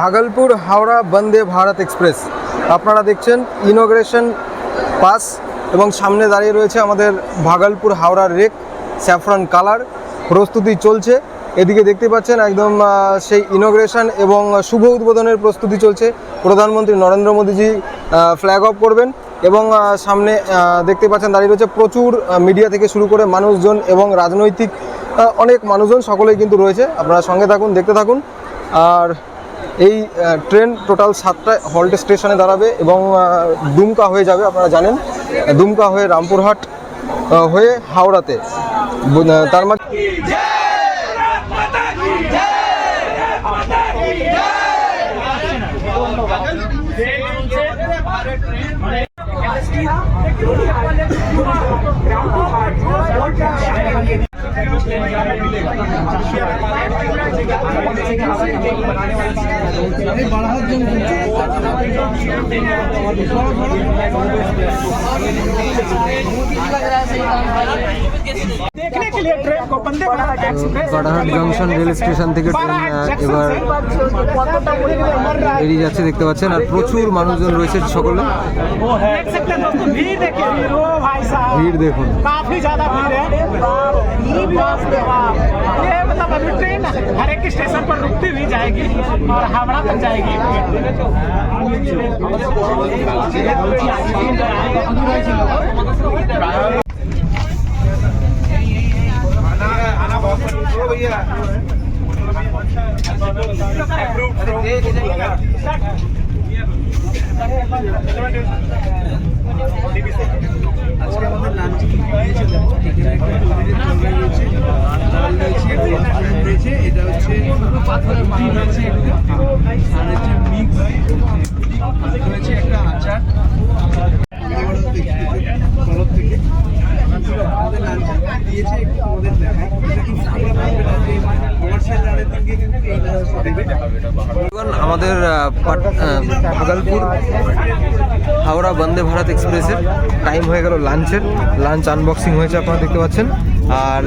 Bhagalpur Howrah Vande Bharat express. আপনারা দেখছেন inauguration pass এবং সামনে দাঁড়িয়ে রয়েছে আমাদের ভাগলপুর হাওড়ার রেক, স্যাফরন কালার। প্রস্তুতি চলছে। এদিকে দেখতে পাচ্ছেন একদম সেই ইনোগ্রেশন এবং শুভ উদ্বোধনের প্রস্তুতি চলছে। প্রধানমন্ত্রী নরেন্দ্র মোদীজি ফ্ল্যাগ অফ করবেন এবং সামনে দেখতে পাচ্ছেন দাঁড়িয়ে রয়েছে প্রচুর মিডিয়া থেকে শুরু করে মানুষজন এবং রাজনৈতিক অনেক মানুষজন সকলেই কিন্তু রয়েছে। আপনারা সঙ্গে থাকুন, দেখতে থাকুন। আর এই ট্রেন টোটাল সাতটায় হল্ট স্টেশনে দাঁড়াবে এবং দুমকা হয়ে যাবে আপনারা জানেন দুমকা হয়ে রামপুরহাট হয়ে হাওড়াতে তার মানে বারাহাট জংশন রেল স্টেশন থেকে ট্রেন এবার বেরিয়ে যাচ্ছে দেখতে পাচ্ছেন আর প্রচুর মানুষজন রয়েছে সকলে। ভিড় দেখুন কাফি জাদা ভিড় मतलब अभी ट्रेन हर एक स्टेशन पर रुकती हुई जाएगी और हावड़ा तक जाएगी আজকে আমাদের লাঞ্চ পাথরের রয়েছে এখানে আর হচ্ছে মিক্স রয়েছে একটা আচার। তরফ থেকে। আমাদের লাঞ্চ দিয়েছে একটু আমাদের দেখায় কিন্তু তোমরা ভাববে না যে কমার্শিয়াল রানের দিকে কিন্তু এই লাঞ্চটা দেবে বন্ধুগণ, আমাদের আহ, পাট- আহ, ভাগলপুর হাওড়া বন্দে ভারত এক্সপ্রেসের টাইম হয়ে গেল লাঞ্চের লাঞ্চ আনবক্সিং হয়েছে আপনারা দেখতে পাচ্ছেন। আর